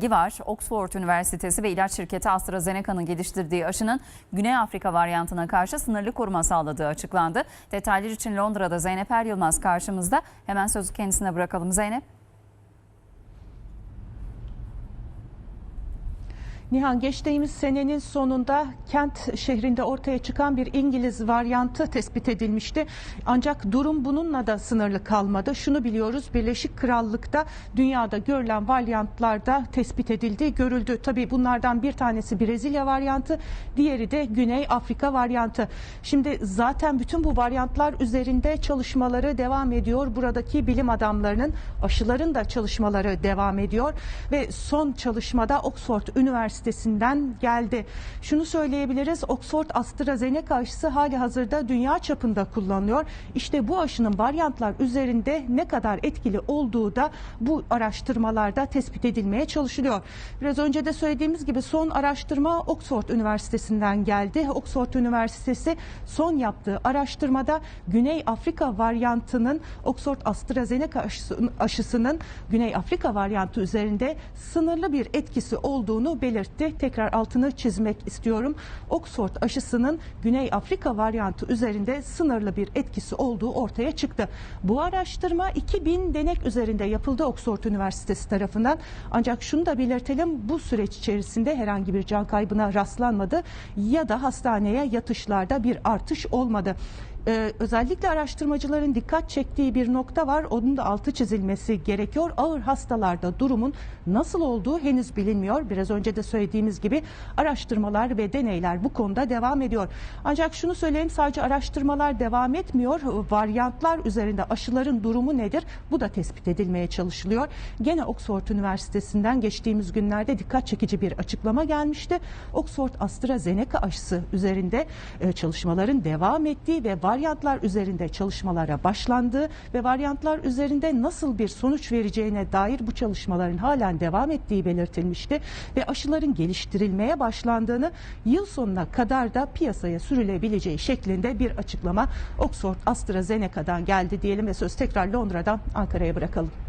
bilgi var. Oxford Üniversitesi ve ilaç şirketi AstraZeneca'nın geliştirdiği aşının Güney Afrika varyantına karşı sınırlı koruma sağladığı açıklandı. Detaylar için Londra'da Zeynep Er Yılmaz karşımızda. Hemen sözü kendisine bırakalım Zeynep. Nihan geçtiğimiz senenin sonunda Kent şehrinde ortaya çıkan bir İngiliz varyantı tespit edilmişti. Ancak durum bununla da sınırlı kalmadı. Şunu biliyoruz Birleşik Krallık'ta dünyada görülen varyantlarda tespit edildiği görüldü. Tabii bunlardan bir tanesi Brezilya varyantı, diğeri de Güney Afrika varyantı. Şimdi zaten bütün bu varyantlar üzerinde çalışmaları devam ediyor. Buradaki bilim adamlarının aşıların da çalışmaları devam ediyor ve son çalışmada Oxford Üniversitesi'nden geldi. Şunu söyleyebiliriz. Oxford AstraZeneca aşısı hali hazırda dünya çapında kullanılıyor. İşte bu aşının varyantlar üzerinde ne kadar etkili olduğu da bu araştırmalarda tespit edilmeye çalışılıyor. Biraz önce de söylediğimiz gibi son araştırma Oxford Üniversitesi'nden geldi. Oxford Üniversitesi son yaptığı araştırmada Güney Afrika varyantının Oxford AstraZeneca aşısı- aşısının Güney Afrika varyantı üzerinde sınırlı bir etkisi olduğunu belirtti. Tekrar altını çizmek istiyorum. Oxford aşısının Güney Afrika varyantı üzerinde sınırlı bir etkisi olduğu ortaya çıktı. Bu araştırma 2000 denek üzerinde yapıldı Oxford Üniversitesi tarafından. Ancak şunu da belirtelim bu süreç içerisinde herhangi bir can kaybına rastlanmadı ya da hastaneye yatışlarda bir artış olmadı. Ee, özellikle araştırmacıların dikkat çektiği bir nokta var. Onun da altı çizilmesi gerekiyor. Ağır hastalarda durumun nasıl olduğu henüz bilinmiyor. Biraz önce de söylediğimiz gibi araştırmalar ve deneyler bu konuda devam ediyor. Ancak şunu söyleyeyim sadece araştırmalar devam etmiyor. Varyantlar üzerinde aşıların durumu nedir? Bu da tespit edilmeye çalışılıyor. Gene Oxford Üniversitesi'nden geçtiğimiz günlerde dikkat çekici bir açıklama gelmişti. Oxford AstraZeneca aşısı üzerinde e, çalışmaların devam ettiği ve varyantlar üzerinde çalışmalara başlandığı ve varyantlar üzerinde nasıl bir sonuç vereceğine dair bu çalışmaların halen devam ettiği belirtilmişti ve aşıların geliştirilmeye başlandığını yıl sonuna kadar da piyasaya sürülebileceği şeklinde bir açıklama Oxford AstraZeneca'dan geldi diyelim ve söz tekrar Londra'dan Ankara'ya bırakalım.